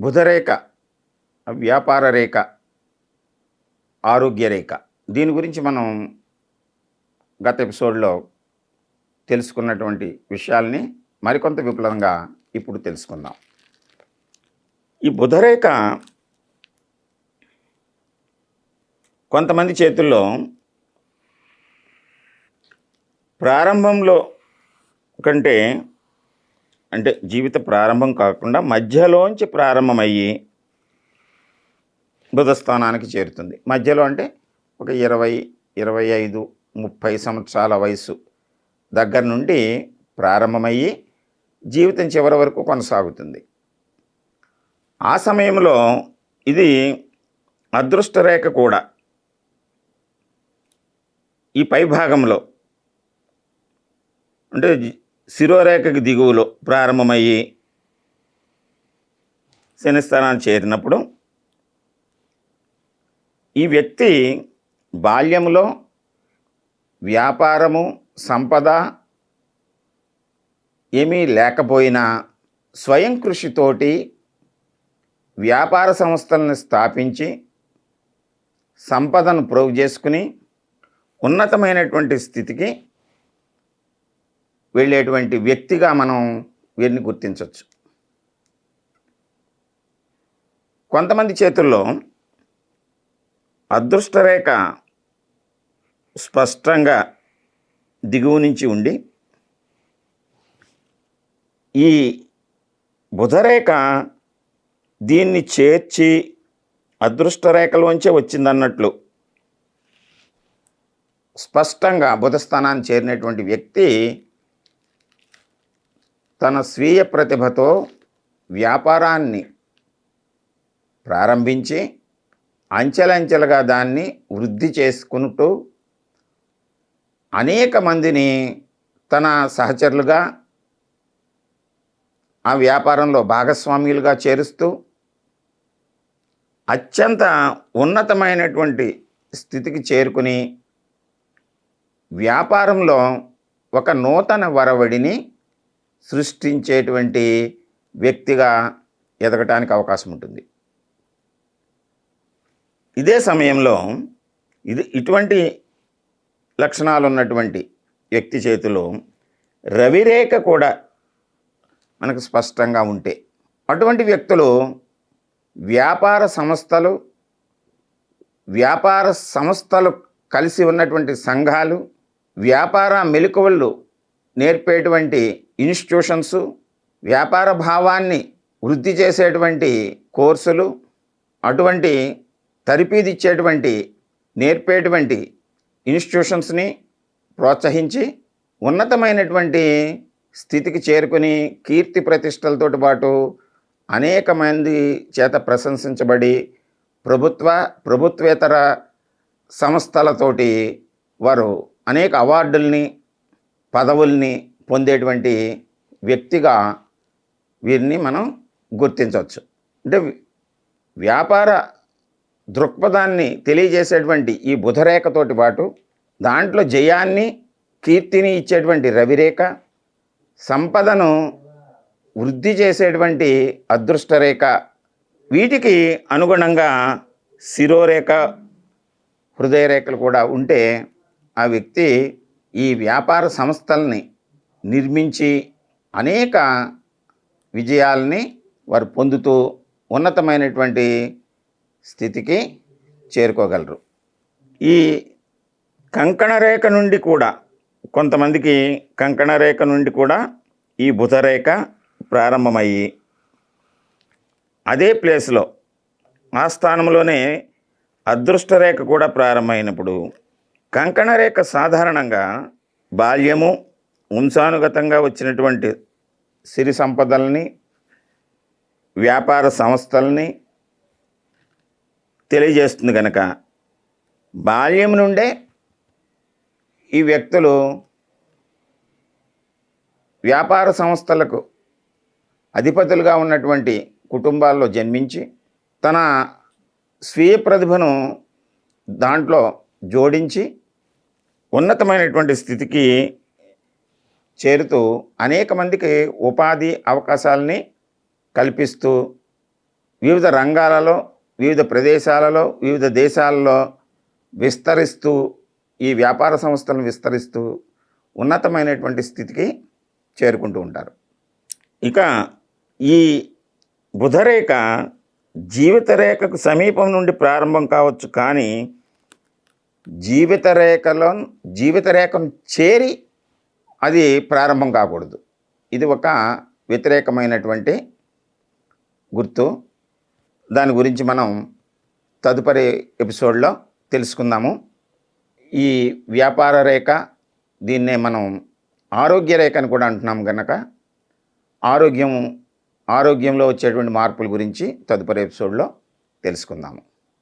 బుధరేఖ వ్యాపార రేఖ ఆరోగ్య రేఖ. దీని గురించి మనం గత ఎపిసోడ్లో తెలుసుకున్నటువంటి విషయాల్ని మరికొంత విపులంగా ఇప్పుడు తెలుసుకుందాం. ఈ బుధరేఖ కొంతమంది చేతుల్లో ప్రారంభంలో కంటే అంటే జీవిత ప్రారంభం కాకుండా మధ్యలోంచి ప్రారంభమయ్యి బుధస్థానానికి చేరుతుంది. మధ్యలో అంటే ఒక ఇరవై ఇరవై ఐదు ముప్పై సంవత్సరాల వయసు దగ్గర నుండి ప్రారంభమయ్యి జీవితం చివరి వరకు కొనసాగుతుంది. ఆ సమయంలో ఇది అదృష్టరేఖ కూడా ఈ పై భాగంలో అంటే శిరోరేఖకు దిగువలో ప్రారంభమయ్యి శనిస్థానాన్ని చేరినప్పుడు ఈ వ్యక్తి బాల్యంలో వ్యాపారము సంపద ఏమీ లేకపోయినా స్వయం కృషితోటి వ్యాపార సంస్థలను స్థాపించి సంపదను ప్రోగు చేసుకుని ఉన్నతమైనటువంటి స్థితికి వెళ్ళేటువంటి వ్యక్తిగా మనం వీరిని గుర్తించవచ్చు. కొంతమంది చేతుల్లో అదృష్టరేఖ స్పష్టంగా దిగువ నుంచి ఉండి ఈ బుధరేఖ దీన్ని చేర్చి అదృష్టరేఖలోంచే వచ్చిందన్నట్లు స్పష్టంగా బుధస్థానాన్ని చేరినటువంటి వ్యక్తి తన స్వీయ ప్రతిభతో వ్యాపారాన్ని ప్రారంభించి అంచెలంచెలుగా దాన్ని వృద్ధి చేసుకుంటూ అనేక మందిని తన సహచరులుగా ఆ వ్యాపారంలో భాగస్వామ్యులుగా చేరుస్తూ అత్యంత ఉన్నతమైనటువంటి స్థితికి చేరుకుని వ్యాపారంలో ఒక నూతన వరవడిని సృష్టించేటువంటి వ్యక్తిగా ఎదగటానికి అవకాశం ఉంటుంది. ఇదే సమయంలో ఇది ఇటువంటి లక్షణాలు ఉన్నటువంటి వ్యక్తి చేతిలో రవిరేఖ కూడా మనకు స్పష్టంగా ఉంటే అటువంటి వ్యక్తులు వ్యాపార సంస్థలు వ్యాపార సంస్థలు కలిసి ఉన్నటువంటి సంఘాలు వ్యాపార మెలకువలు నేర్పేటువంటి ఇన్స్టిట్యూషన్స్ వ్యాపార భావాన్ని వృద్ధి చేసేటువంటి కోర్సులు అటువంటి తరిపీదిచ్చేటువంటి నేర్పేటువంటి ఇన్స్టిట్యూషన్స్ని ప్రోత్సహించి ఉన్నతమైనటువంటి స్థితికి చేరుకుని కీర్తి ప్రతిష్టలతో పాటు అనేక మంది చేత ప్రశంసించబడి ప్రభుత్వ ప్రభుత్వేతర సంస్థలతోటి వారు అనేక అవార్డుల్ని పదవుల్ని పొందేటువంటి వ్యక్తిగా వీరిని మనం గుర్తించవచ్చు. అంటే వ్యాపార దృక్పథాన్ని తెలియజేసేటువంటి ఈ బుధరేఖతోటి పాటు దాంట్లో జయాన్ని కీర్తిని ఇచ్చేటువంటి రవిరేఖ సంపదను వృద్ధి చేసేటువంటి అదృష్టరేఖ వీటికి అనుగుణంగా శిరోరేఖ హృదయరేఖలు కూడా ఉంటే ఆ వ్యక్తి ఈ వ్యాపార సంస్థల్ని నిర్మించి అనేక విజయాల్ని వారు పొందుతూ ఉన్నతమైనటువంటి స్థితికి చేరుకోగలరు. ఈ కంకణ రేఖ నుండి కూడా కొంతమందికి కంకణ రేఖ నుండి కూడా ఈ బుధరేఖ ప్రారంభమయ్యి అదే ప్లేస్లో ఆ స్థానంలోనే అదృష్ట రేఖ కూడా ప్రారంభమైనప్పుడు కంకణ రేఖ సాధారణంగా బాల్యము వంశానుగతంగా వచ్చినటువంటి సిరి సంపదల్ని వ్యాపార సంస్థల్ని తెలియజేస్తుంది కనుక బాల్యం నుండే ఈ వ్యక్తులు వ్యాపార సంస్థలకు అధిపతులుగా ఉన్నటువంటి కుటుంబాల్లో జన్మించి తన స్వీయ ప్రతిభను దాంట్లో జోడించి ఉన్నతమైనటువంటి స్థితికి చేరుతూ అనేక మందికి ఉపాధి అవకాశాలని కల్పిస్తూ వివిధ రంగాలలో వివిధ ప్రదేశాలలో వివిధ దేశాలలో విస్తరిస్తూ ఈ వ్యాపార సంస్థలను విస్తరిస్తూ ఉన్నతమైనటువంటి స్థితికి చేరుకుంటూ ఉంటారు. ఇక ఈ బుధరేఖ జీవితరేఖకు సమీపం నుండి ప్రారంభం కావచ్చు కానీ జీవితరేఖలో జీవితరేఖను చేరి అది ప్రారంభం కాకూడదు. ఇది ఒక వ్యతిరేకమైనటువంటి గుర్తు. దాని గురించి మనం తదుపరి ఎపిసోడ్లో తెలుసుకుందాము. ఈ వ్యాపార రేఖ దీన్నే మనం ఆరోగ్య రేఖ అని కూడా అంటున్నాం కనుక ఆరోగ్యం ఆరోగ్యంలో వచ్చేటువంటి మార్పుల గురించి తదుపరి ఎపిసోడ్లో తెలుసుకుందాము.